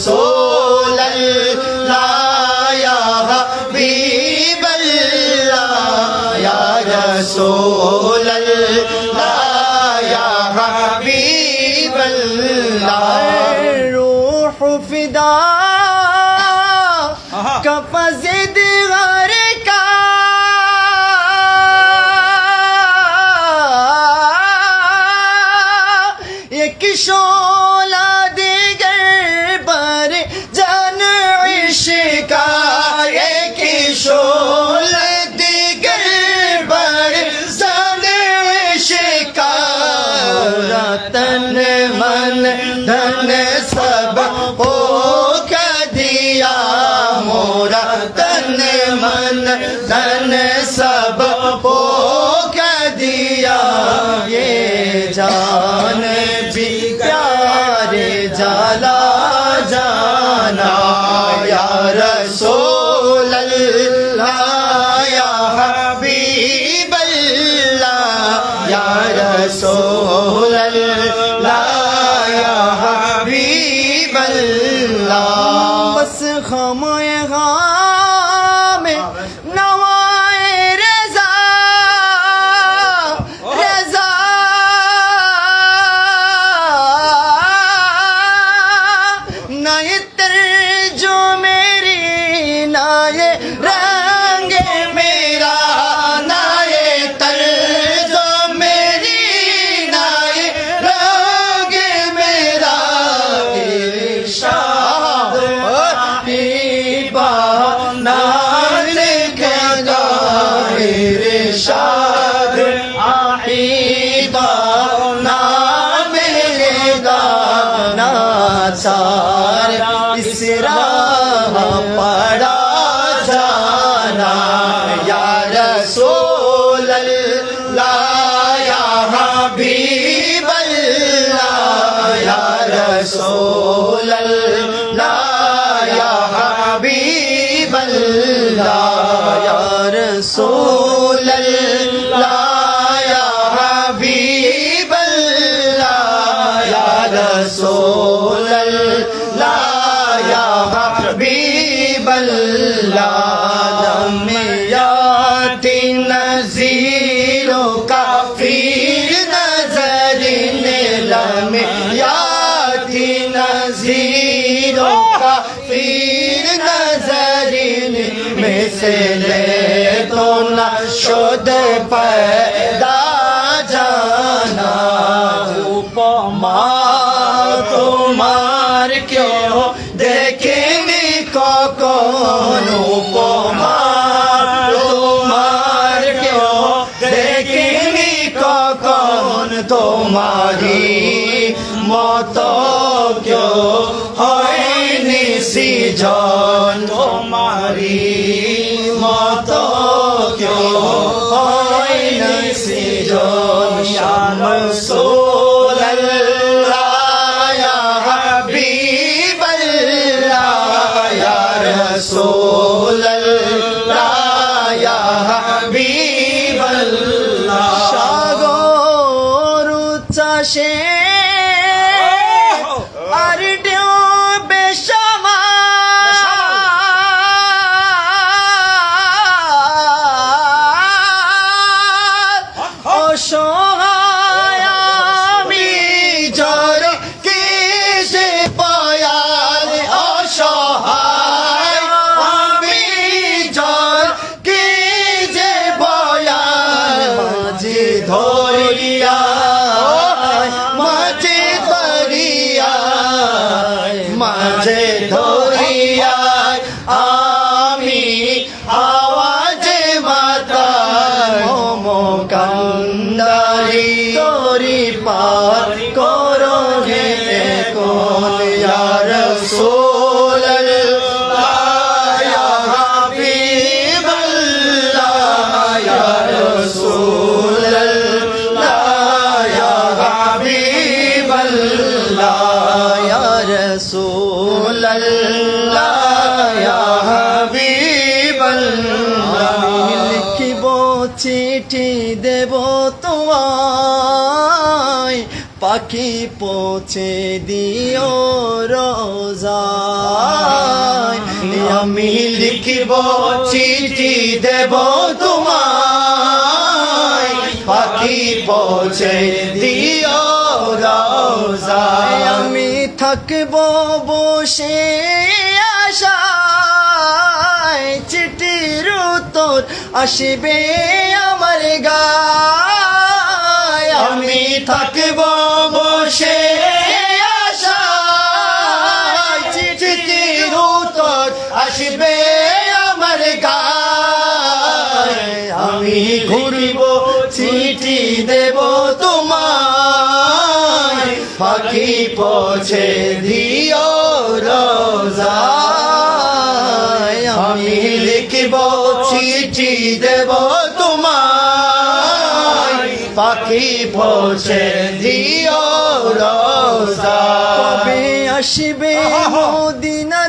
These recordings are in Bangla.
そう。تن من دن سب پو کر دیا یہ جان से ले तो न शुद्ध पर জন তোমারি মত কেউ হয় সৃজন শ্যাম সো পৌঁছে দিও রোজা। আমি লিখিব চিঠি দেব তোমায়। পাখি পৌঁছে দিও রোজা। আমি থাকব বসে আশায়। চিঠি উত্তর আসবে আমার গা আমি থাকব বসে আমি ঘুরিব চিঠি দেব তোমায়। পাখি পৌঁছে দিও রোজায়। আমি লিখিব চিঠি দেব তোমায়। পাখি পৌঁছে দিও কবে আসবে মদিনার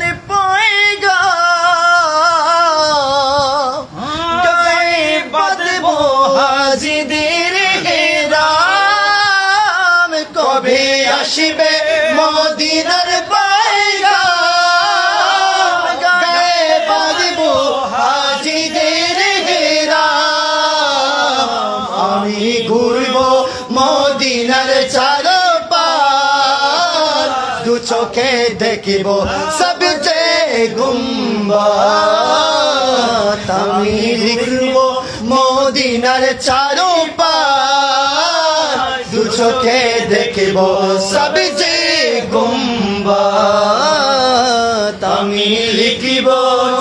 দেখিব সবচেয়ে গুম্বা। আমি লিখব মদিনার চারো দু চোখে দেখিব সবচেয়ে গুম্বা। আমি লিখিব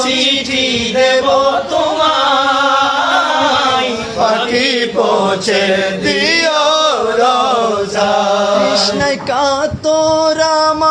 চিঠি দেব তোমায়। পাখি পৌঁছে দিও রোজা। কৃষ্ণায় কাতর আমারে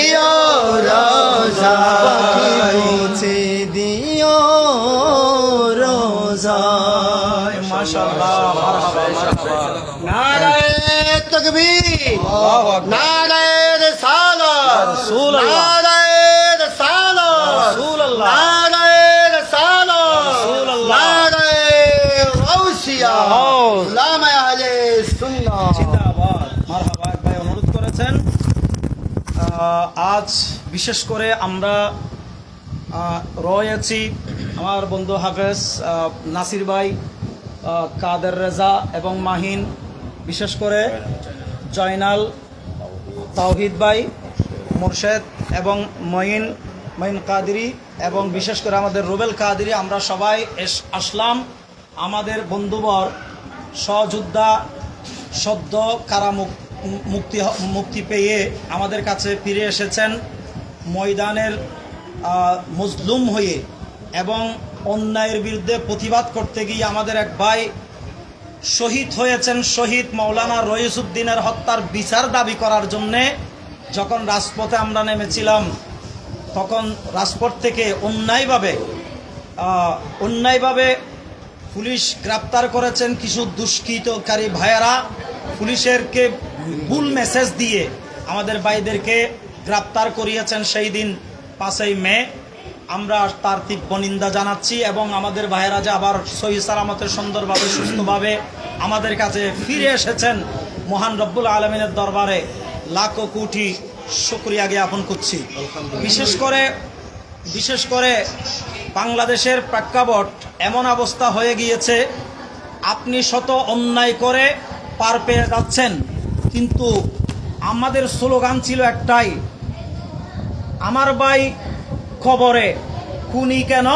নারায় তকবীর নারায়। নারায়। নারায়। নারায়। আহলে সুন্নাহ জিন্দাবাদ ভাই অনুরোধ করেছেন আজ বিশেষ করে আমরা রয়েছি আমার বন্ধু হাফেজ নাসির ভাই কাদের রেজা এবং মাহিন, বিশেষ করে জয়নাল, তাওহিদ ভাই, মুর্শেদ এবং মঈন মঈন কাদিরি এবং বিশেষ করে আমাদের রুবেল কাদিরি, আমরা সবাই এস- আসলাম আমাদের বন্ধুবর সহযোদ্ধা সদ্য কারামুক মুক্তি মুক্তি পেয়ে আমাদের কাছে ফিরে এসেছেন ময়দানের মজলুম হয়ে এবং অন্যায়ের বিরুদ্ধে প্রতিবাদ করতে গিয়ে আমাদের এক ভাই শহীদ হয়েছেন, শহীদ মৌলানা রইসুদ্দিনের হত্যার বিচার দাবি করার জন্যে যখন রাজপথে আমরা নেমেছিলাম, তখন রাজপথ থেকে অন্যায়ভাবে অন্যায়ভাবে পুলিশ গ্রেপ্তার করেছেন কিছু দুষ্কৃতকারী ভাইয়েরা। পুলিশেরকে ভুল মেসেজ দিয়ে আমাদের ভাইদেরকে গ্রেপ্তার করিয়েছেন সেই দিন পাঁচই মে। আমরা তার তীব্র নিন্দা জানাচ্ছি এবং আমাদের ভাইয়েরা যে আবার সহি সালামতের সুন্দরভাবে সুস্থভাবে আমাদের কাছে ফিরে এসেছেন মহান রব্বুল আলমিনের দরবারে লাখো কোটি শুক্রিয়া জ্ঞাপন করছি। বিশেষ করে বিশেষ করে বাংলাদেশের প্রেক্ষাপট এমন অবস্থা হয়ে গিয়েছে আপনি শত অন্যায় করে পার পেয়ে যাচ্ছেন কিন্তু আমাদের স্লোগান ছিল একটাই আমার ভাই খবরে খুনি কেন?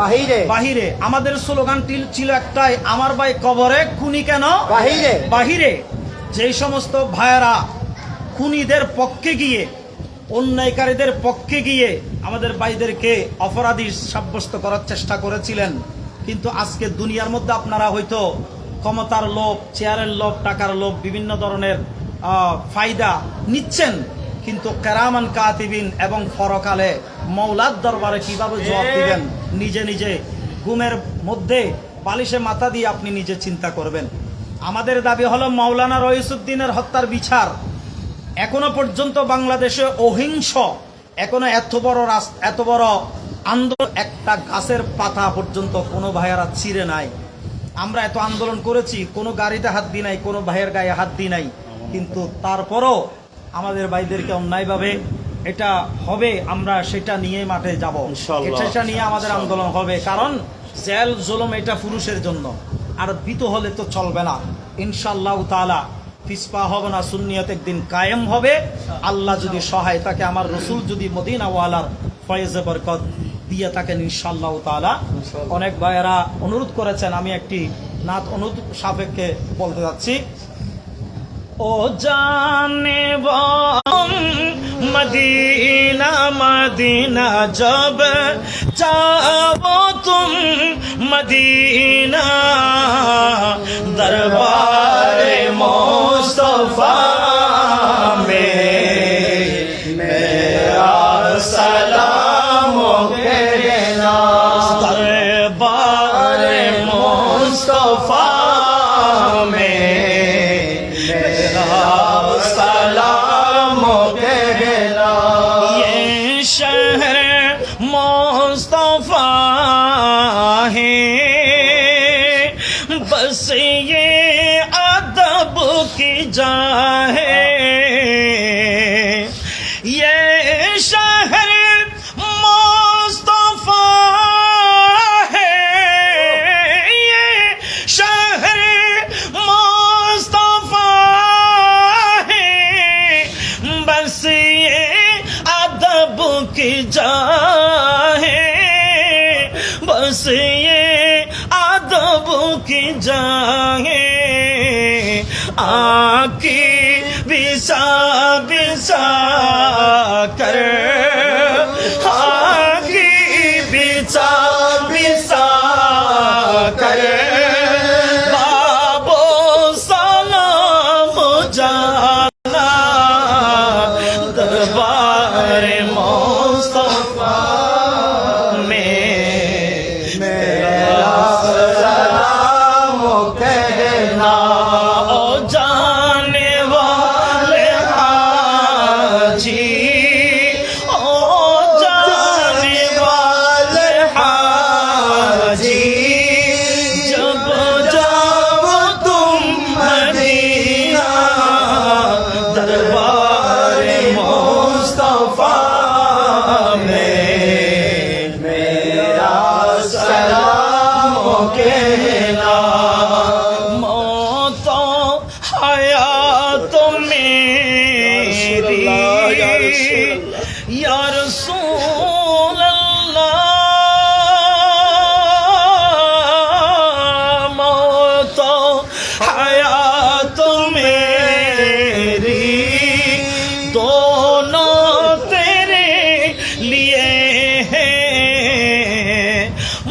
বাহিরে। বাহিরে। আমাদের স্লোগানটি ছিল একটাই আমার ভাই কবরে খুনি কেন? বাহিরে। বাহিরে। যেই সমস্ত ভাইয়েরা খুনিদের পক্ষে গিয়ে অন্যায়কারীদের পক্ষে গিয়ে আমাদের ভাইদেরকে অপরাধী সাব্যস্ত করার চেষ্টা করেছিলেন কিন্তু আজকে দুনিয়ার মধ্যে আপনারা হয়তো ক্ষমতার লোভ চেয়ারের লোভ টাকার লোভ বিভিন্ন ধরনের ফায়দা নিচ্ছেন। কিন্তু কেরামান কাতিবিন এবং ফরকালে মৌলার দরবারে কীভাবে জবাব দিবেন? নিজে নিজে ঘুমের মধ্যে বালিশে মাথা দিয়ে আপনি নিজে চিন্তা করবেন। আমাদের দাবি হলো মাওলানা রইসুদ্দিনের হত্যার বিচার। এখনও পর্যন্ত বাংলাদেশে অহিংস এখনও এত বড় রাস- এত বড় আন্দোলন একটা গাছের পাতা পর্যন্ত কোনো ভাইয়ারা ছিঁড়ে নাই। আমরা এত আন্দোলন করেছি কোনো গাড়িতে হাত দিই নাই কোনো ভাইয়ের গায়ে হাত দিই নাই। কিন্তু তারপরও আমাদের ভাইদেরকে অন্যায়ভাবে এটা হবে আমরা সেটা নিয়ে মাঠে যাব। সেটা নিয়ে আমাদের আন্দোলন হবে কারণ জেল জুলুম এটা পুরুষের জন্য। আর ভীত হলে তো চলবে না। ইনশাল্লাহ তাআলা পিসপা হবে না সুন্নিয়ত একদিন কায়েম হবে। আল্লাহ যদি সহায় তাকে আমার রসুল যদি মদিনা ওয়ালার ফয়েজে বরকত দিয়ে থাকেন ইনশাল্লাহ তাআলা। অনেক ভাইয়েরা অনুরোধ করেছেন আমি একটি নাথ অনুরোধ সাপেক্ষে বলতে যাচ্ছি। ও জানে মদিনা মদিনা জব চাও তুম মদিনা। দরবার মোস্তফা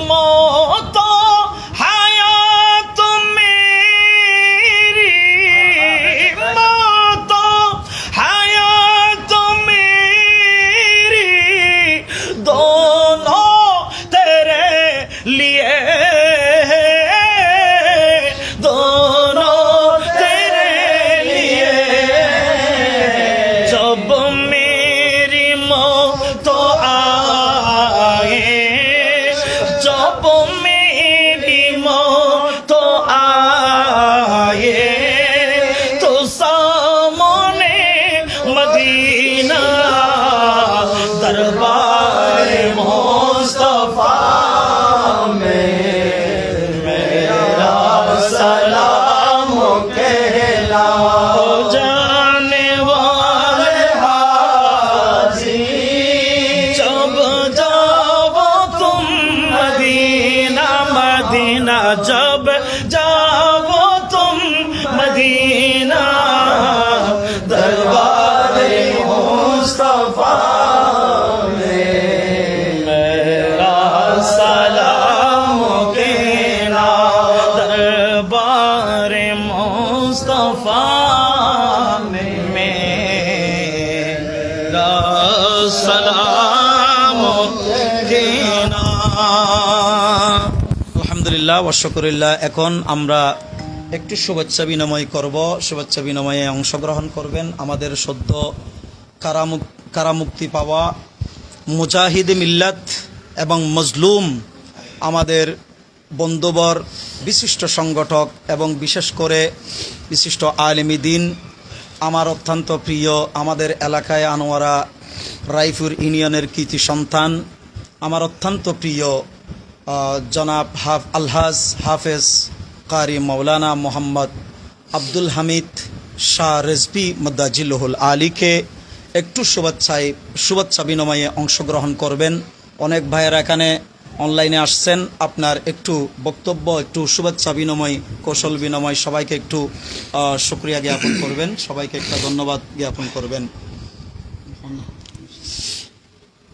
more. আলহামদুলিল্লাহ, এখন আমরা একটু শুভেচ্ছা বিনিময় করব। শুভেচ্ছা বিনিময়ে অংশগ্রহণ করবেন আমাদের সদ্য কারামুক, কারামুক্তি পাওয়া মুজাহিদ মিল্লাত এবং মজলুম আমাদের বন্ধুবর বিশিষ্ট সংগঠক এবং বিশেষ করে বিশিষ্ট আলেমী দিন, আমার অত্যন্ত প্রিয়, আমাদের এলাকায় আনোয়ারা রাইফুর ইউনিয়নের কৃতি সন্তান, আমার অত্যন্ত প্রিয় জনাব হাফ আলহাজ হাফেজ কারি মৌলানা মোহাম্মদ আব্দুল হামিদ শাহ রেজবি মদ্দাজিল্লুহুল আলীকে একটু শুভেচ্ছায় শুভেচ্ছা বিনিময়ে অংশগ্রহণ করবেন। অনেক ভাইয়েরা এখানে অনলাইনে আসছেন। আপনার একটু বক্তব্য একটু শুভেচ্ছা বিনিময় কৌশল বিনিময় সবাইকে একটু আহ, শুক্রিয়া জ্ঞাপন করবেন। সবাইকে একটা ধন্যবাদ জ্ঞাপন করবেন।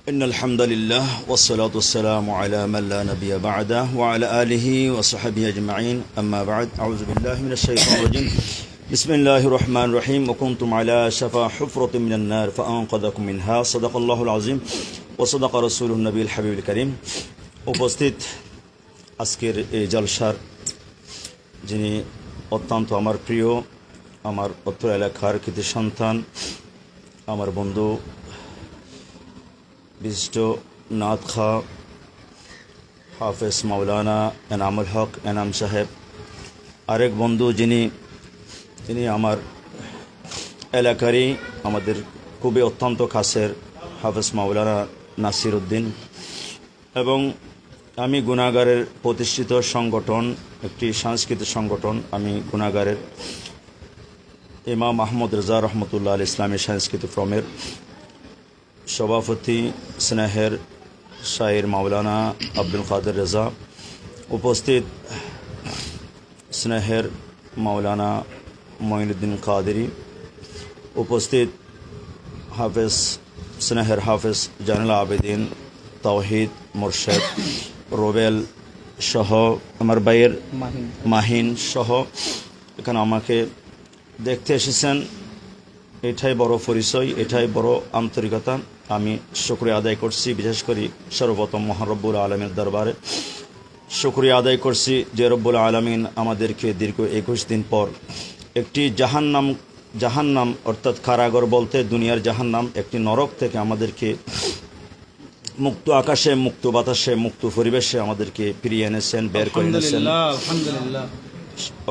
إن الحمد لله والصلاة والسلام على من لا نبي بعده وعلى آله وصحبه أجمعين أما بعد أعوذ بالله من الشيطان الرجيم بسم الله الرحمن الرحيم وكنتم على شفا حفرة من النار فأنقذكم منها صدق الله العظيم وصدق رسوله النبي الحبيب الكريم উপস্থিত আজকের এই জলসার যিনি অত্যন্ত আমার প্রিয় আমার অত্র এলাকার কৃতি সন্তান আমার বন্ধু বিশিষ্ট নাথ খা, হাফেজ মাওলানা এনামুল হক এনাম সাহেব, আরেক বন্ধু যিনি, তিনি আমার এলাকারই আমাদের খুবই অত্যন্ত কাছের হাফেজ মাওলানা নাসির উদ্দিন এবং আমি গুণাগারের প্রতিষ্ঠিত সংগঠন, একটি সাংস্কৃতিক সংগঠন, আমি গুণাগারের ইমাম আহমদ রেজা রহমতুল্লাহ আল ইসলামী সাংস্কৃতিক ফ্রমের সভাপতি স্নেহের শাহির মাওলানা আব্দুল কাদের রেজা উপস্থিত স্নেহের মাওলানা মঈনুদ্দিন কাদেরি উপস্থিত হাফেজ স্নেহের হাফেজ জানুল আবেদিন তাওহিদ মোরশেদ রোবেল সহ আমার ভাইয়ের মাহিন। মাহিন সহ এখানে আমাকে দেখতে এসেছেন। এটাই বড় পরিচয় এটাই বড় আন্তরিকতা। আমি শুক্রিয়া আদায় করছি, বিশেষ করে সর্বপ্রথম মহারব্বুল আলমের দরবারে। শুক্রিয়া আদায় করছি যে রব্বুল আলমিন আমাদেরকে দীর্ঘ একুশ দিন পর একটি জাহান্নাম জাহান্নাম অর্থাৎ কারাগর বলতে দুনিয়ার জাহান্নাম, একটি নরক থেকে আমাদেরকে মুক্ত আকাশে, মুক্ত বাতাসে, মুক্ত পরিবেশে আমাদেরকে ফিরিয়ে এনেছেন, বের করে এনেছেন।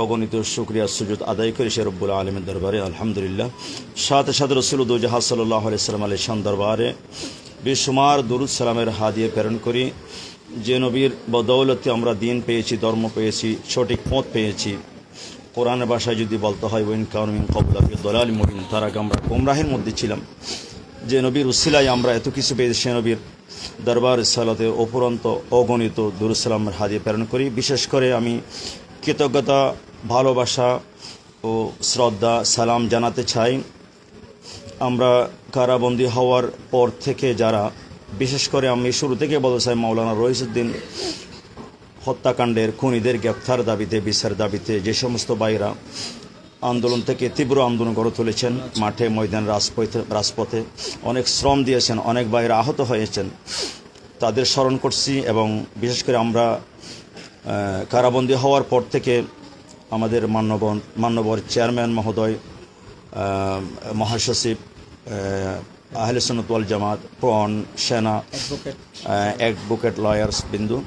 অগণিত শুক্রিয়া সুযোগ আদায় করে সে রব্বুল আলমের দরবারে। আলহামদুলিল্লাহ। সাথে সাথে রসুল উদ্দুজাহা সাল্লাহ আলাইসালাম আলী শান দরবারে বেশুমার দরুদ সালামের হাদিয়ে প্রেরণ করি। যে নবীর বদৌলতে আমরা দিন পেয়েছি, ধর্ম পেয়েছি, সঠিক পথ পেয়েছি। কোরআনের ভাষায় যদি বলতে হয় ওইন কাউমিন কবুলাফি দলাল মবিন তার আগে আমরা গোমরাহের মধ্যে ছিলাম। যে নবীর উসিলায় আমরা এত কিছু পেয়েছি, সে নবীর দরবার সালাতে অপুরন্ত অগণিত দুরুসালামের হাদিয়ে প্রেরণ করি। বিশেষ করে আমি কৃতজ্ঞতা, ভালোবাসা ও শ্রদ্ধা, সালাম জানাতে চাই। আমরা কারাবন্দী হওয়ার পর থেকে যারা, বিশেষ করে আমি শুরু থেকে বলতে চাই, মাওলানা রহিসুদ্দিন হত্যাকাণ্ডের খুনিদের গ্রেপ্তার দাবিতে, বিচার দাবিতে যে সমস্ত বাইরা আন্দোলন থেকে তীব্র আন্দোলন গড়ে তুলেছেন, মাঠে, ময়দান, রাজপথে রাজপথে অনেক শ্রম দিয়েছেন, অনেক বাইরা আহত হয়েছেন, তাদের স্মরণ করছি এবং বিশেষ করে আমরা কারাবন্দী হওয়ার পর থেকে আমাদের মান্যবন মান্যবর চেয়ারম্যান মহোদয় মহাসচিব আহলে সনতওয়াল জামাত প্রন সেনা অ্যাডভোকেট অ্যাডভোকেট লয়ার্স বিন্দু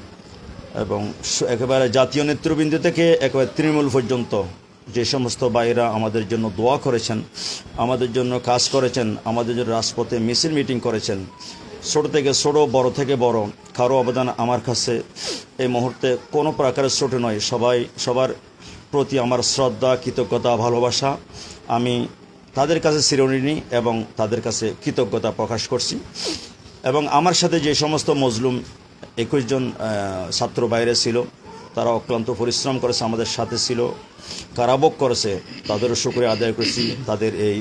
এবং একেবারে জাতীয় নেতৃবৃন্দ থেকে একেবারে তৃণমূল পর্যন্ত যে সমস্ত ভাইরা আমাদের জন্য দোয়া করেছেন আমাদের জন্য কাজ করেছেন আমাদের জন্য রাজপথে মিছিল মিটিং করেছেন ছোট থেকে ছোট, বড় থেকে বড়। কারও অবদান আমার কাছে এই মুহূর্তে কোনো প্রকারের ছোট নয়। সবাই, সবার প্রতি আমার শ্রদ্ধা, কৃতজ্ঞতা, ভালোবাসা। আমি তাদের কাছে চিরঋণী এবং তাদের কাছে কৃতজ্ঞতা প্রকাশ করছি। এবং আমার সাথে যে সমস্ত মজলুম একুশ জন ছাত্র বাইরে ছিল, তারা অক্লান্ত পরিশ্রম করেছে, আমাদের সাথে ছিল কারাবক করেছে, তাদেরও শুক্রিয়া আদায় করেছি। তাদের এই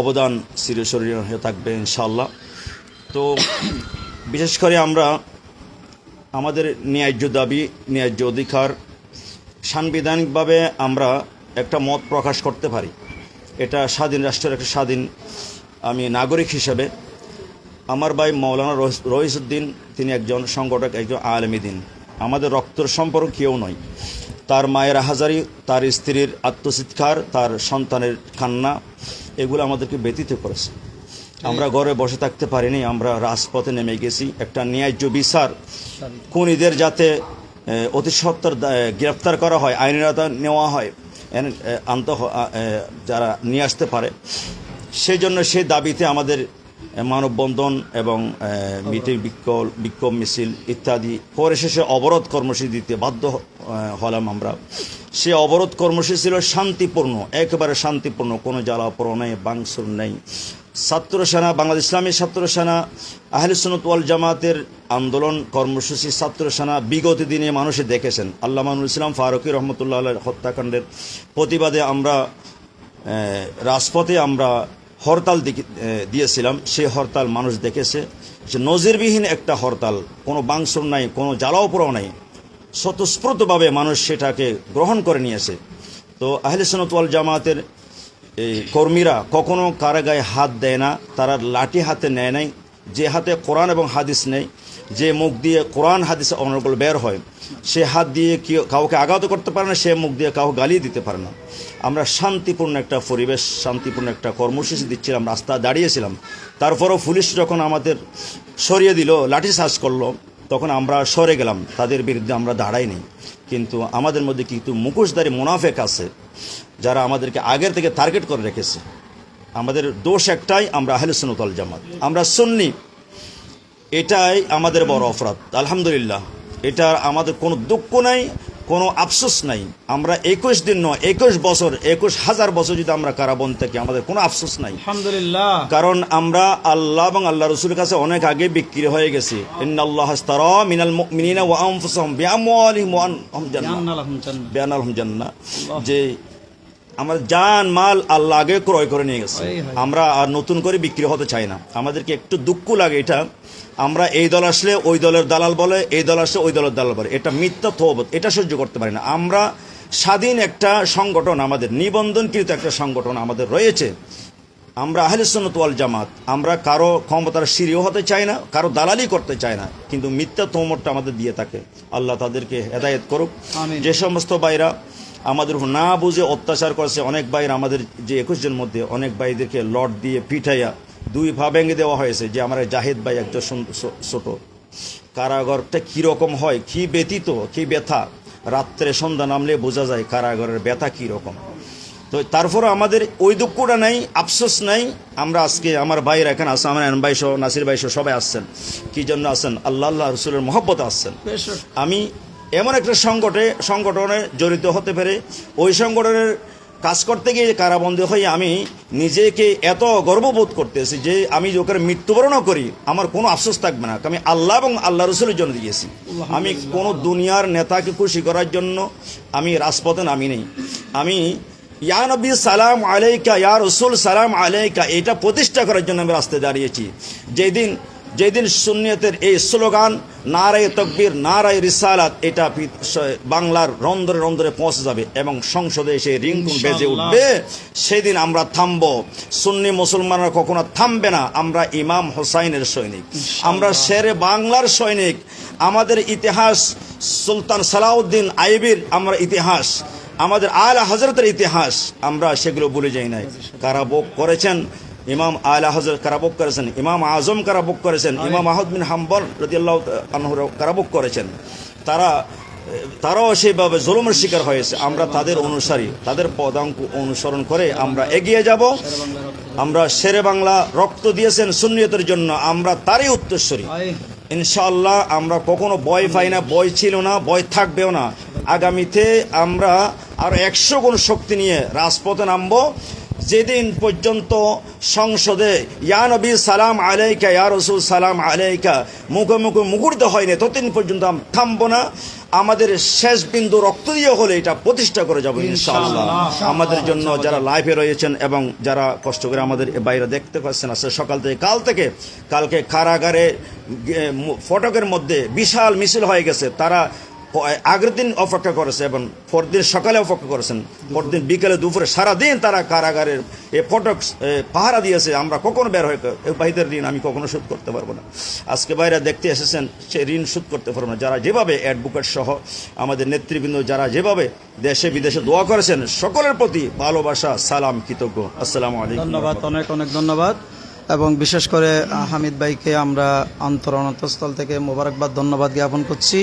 অবদান চিরস্মরণীয় হয়ে থাকবে ইনশাল্লাহ তো বিশেষ করে আমরা আমাদের ন্যায্য দাবি, ন্যায্য অধিকার সাংবিধানিকভাবে আমরা একটা মত প্রকাশ করতে পারি। এটা স্বাধীন রাষ্ট্রের একটা স্বাধীন, আমি নাগরিক হিসেবে। আমার ভাই মৌলানা রহিস- রহিসুদ্দিন তিনি একজন সংগঠক, একজন আলমীদিন আমাদের রক্তর সম্পর্ক কেউ নয়। তার মায়ের হাজারি তার স্ত্রীর আত্মচিৎকার তার সন্তানের কান্না, এগুলো আমাদেরকে ব্যতীত করেছে। আমরা ঘরে বসে থাকতে পারিনি, আমরা রাজপথে নেমে গেছি। একটা ন্যায্য বিচার। খুনিদের যাতে অতি সত্তর গ্রেপ্তার করা হয়, আইনের আওতায় নেওয়া হয় আন্ত যারা নিয়ে আসতে পারে। সেই জন্য সেই দাবিতে আমাদের মানববন্ধন এবং মিটিং বিক্ষোভ বিক্ষোভ মিছিল ইত্যাদি পরে শেষে অবরোধ কর্মসূচি দিতে বাধ্য হলাম আমরা। সে অবরোধ কর্মসূচি ছিল শান্তিপূর্ণ, একেবারে শান্তিপূর্ণ, কোনো জ্বালাপড় নেই, বাংসুর নেই। ছাত্র সেনা বাংলাদেশ ইসলামী ছাত্র সেনা আহলে সুন্নত ওয়াল জামাতের আন্দোলন কর্মসূচি ছাত্র সেনা বিগত দিনে মানুষে দেখেছেন। আল্লাহ মানুল ইসলাম ফারুকি রহমতুল্লাহ হত্যাকাণ্ডের প্রতিবাদে আমরা রাজপথে আমরা হরতাল দিয়েছিলাম। সেই হরতাল মানুষ দেখেছে। যে নজিরবিহীন একটা হরতাল। কোনো বাংসুর নাই, কোনো জ্বালাও পোড়াও নাই। স্বতঃস্ফূর্তভাবে মানুষ সেটাকে গ্রহণ করে নিয়েছে। তো আহলে সুন্নত ওয়াল জামাতের এই কর্মীরা কখনো কারা গায়ে হাত দেয় না, তারা লাঠি হাতে নেয় নাই, যে হাতে কোরআন এবং হাদিস নেই, যে মুখ দিয়ে কোরআন, হাদিস অনর্গল বের হয়, সে হাত দিয়ে কেউ কাউকে আঘাত করতে পারে না, সে মুখ দিয়ে কাউকে গালিয়ে দিতে পারে না। আমরা শান্তিপূর্ণ একটা পরিবেশ, শান্তিপূর্ণ একটা কর্মসূচি দিচ্ছিলাম, রাস্তা দাঁড়িয়েছিলাম। তারপরও পুলিশ যখন আমাদের সরিয়ে দিল, লাঠি চার্জ করল তখন আমরা সরে গেলাম। তাদের বিরুদ্ধে আমরা দাঁড়াইনি। কিন্তু আমাদের মধ্যে কিন্তু মুখোশদারি মুনাফেক আছে, যারা আমাদেরকে আগের থেকে টার্গেট করে রেখেছে। আমাদের দোষ একটাই, আমরা আহলে সুনতল জামাত। আমরা সুন্নি। এটাই আমাদের বড় অপরাধ। আলহামদুলিল্লাহ। এটা আমাদের কোনো দুঃখ নাই। কোনো আফসোস নাই। আমরা একুশ দিন নয় একুশ বছর একুশ হাজার বছর যদি আমরা কারাবন থাকি আমাদের কোনো আফসোস নাই। আলহামদুলিল্লাহ। কারণ আমরা আল্লাহ এবং আল্লাহ রসুলের কাছে অনেক আগে বিক্রি হয়ে গেছি। যে আমার জান মাল আল্লাহ আগে ক্রয় করে নিয়ে গেছে। আমরা আর নতুন করে বিক্রি হতে চাই না। আমাদেরকে একটু দুঃখ লাগে এটা। আমরা এই দল আসলে ওই দলের দালাল বলে এই দল আসলে ওই দলের দালাল বলে। এটা মিথ্যা থোবত এটা সহ্য করতে পারি না। আমরা স্বাধীন একটা সংগঠন আমাদের নিবন্ধনকৃত একটা সংগঠন আমাদের রয়েছে। আমরা আহলে সুন্নত ওয়াল জামাত আমরা কারও ক্ষমতার সিঁড়িও হতে চাই না কারও দালালি করতে চাই না। কিন্তু মিথ্যা তোমরটা আমাদের দিয়ে থাকে। আল্লাহ তাদেরকে হেদায়েত করুক। যে সমস্ত ভাইরা আমাদের উপর না বুঝে অত্যাচার করছে অনেক ভাইরা আমাদের যে একুশ জন মধ্যে অনেক ভাইদেরকে লট দিয়ে পিঠাইয়া দুই ভা ভেঙে দেওয়া হয়েছে যে আমার জাহেদ ভাই একজন ছোট। কারাগারটা কীরকম হয় কি ব্যতীত কি ব্যথা? রাত্রে সন্ধ্যা নামলে বোঝা যায় কারাগরের ব্যথা কীরকম তো তারপরে আমাদের ওই দুঃখটা নাই আফসোস নাই। আমরা আজকে আমার ভাইরা এখানে আসছে আমার ভাই সহ নাসির ভাই সহ সবাই আসছেন। কী জন্য আসছেন? আল্লাহ আল্লাহ রসুলের মহব্বত আসছেন। আমি এমন একটা সংগঠনে সংগঠনে জড়িত হতে পেরে, ওই সংগঠনের কাজ করতে গিয়ে কারাবন্দী হয়ে আমি নিজেকে এত গর্ববোধ করতেছি যে আমি ওখানে মৃত্যুবরণও করি, আমার কোনো আফসোস থাকবে না। আমি আল্লাহ এবং আল্লাহ রসুলের জন্য দিয়েছি। আমি কোনো দুনিয়ার নেতাকে খুশি করার জন্য আমি রাজপথে নামি নেই আমি, ইয়া নবী সালাম আলাইকা, ইয়া রসুল সালাম আলাইকা, এটা প্রতিষ্ঠা করার জন্য আমি রাস্তায় দাঁড়িয়েছি। যেদিন যেদিন সুন্নিয়তের এই স্লোগান নারায় তকবীর নারায় রিসালাত এটা বাংলার রন্ধরে রন্ধরে পৌঁছে যাবে এবং সংসদে এসে রিংটুন বেজে উঠবে। সেদিন আমরা থামবো। সুন্নি মুসলমানরা কখনো থামবে না। আমরা ইমাম হোসাইনের সৈনিক। আমরা শেরে বাংলার সৈনিক। আমাদের ইতিহাস সুলতান সালাউদ্দিন আইবির আমরা ইতিহাস। আমাদের আলা হজরতের ইতিহাস। আমরা সেগুলো ভুলে যাই নাই। কারা ভোগ করেছেন? ইমাম আলা হজরত কারাবক করেছেন ইমাম আজম কারাবক করেছেন ইমাম আহমদ বিন হাম্বল রদিয়াল্লাহ আনহু কারাবক করেছেন। তারা তারাও সেইভাবে জুলুমের শিকার হয়েছে। আমরা তাদের অনুসারী তাদের পদাঙ্ক অনুসরণ করে আমরা এগিয়ে যাব। আমরা শেরে বাংলা রক্ত দিয়েছেন সুন্নিয়তের জন্য আমরা তারই উত্তরস্বরী ইনশাল্লাহ আমরা কখনো বয় পাই না বয় ছিল না বয় থাকবেও না। আগামীতে আমরা আর একশো গুণ শক্তি নিয়ে রাজপথে নামবো। যেদিন পর্যন্ত সংসদে ইয়া নবী সালাম আলাইকা ইয়া রসুল সালাম আলাইকা মুখে মুখে মুকুর্দ হয়নি ততদিন পর্যন্ত আমরা থামবো না। আমাদের শেষ বিন্দু রক্ত দিয়ে হলে এটা প্রতিষ্ঠা করে যাব ইনশাআল্লাহ। আমাদের জন্য যারা লাইভে রয়েছেন এবং যারা কষ্ট করে আমাদের বাইরে দেখতে পাচ্ছেন আসলে সকাল থেকে কাল থেকে কালকে কারাগারে ফটকের মধ্যে বিশাল মিছিল হয়ে গেছে। তারা আগের দিন অপেক্ষা করেছে এবং পরদিন সকালে অপেক্ষা করেছেন। পরদিন বিকেলে দুপুরে সারাদিন তারা কারাগারের এ ফটক পাহারা দিয়েছে আমরা কখনো বের হয়ে ভাইদের ঋণ আমি কখনো শোধ করতে পারব না। আজকে বাইরে দেখতে এসেছেন সে ঋণ শোধ করতে পারব না। যারা যেভাবে অ্যাডভোকেট সহ আমাদের নেতৃবৃন্দ যারা যেভাবে দেশে বিদেশে দোয়া করেছেন সকলের প্রতি ভালোবাসা সালাম কৃতজ্ঞ। আসসালামু আলাইকুম ধন্যবাদ অনেক অনেক ধন্যবাদ। এবং বিশেষ করে হামিদ ভাইকে আমরা অন্তর অনন্তস্থল থেকে মোবারকবাদ ধন্যবাদ জ্ঞাপন করছি।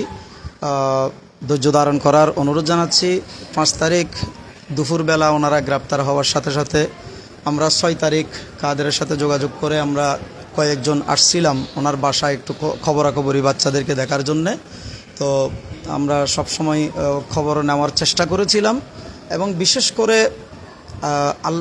ধৈর্য ধারণ করার অনুরোধ জানাচ্ছি। পাঁচ তারিখ দুপুরবেলা ওনারা গ্রেপ্তার হওয়ার সাথে সাথে আমরা ছয় তারিখ কাদেরের সাথে যোগাযোগ করে আমরা কয়েকজন আসছিলাম ওনার বাসায় একটু খবরাখবরি বাচ্চাদেরকে দেখার জন্যে। তো আমরা সবসময় আহ, খবর নেওয়ার চেষ্টা করেছিলাম এবং বিশেষ করে আল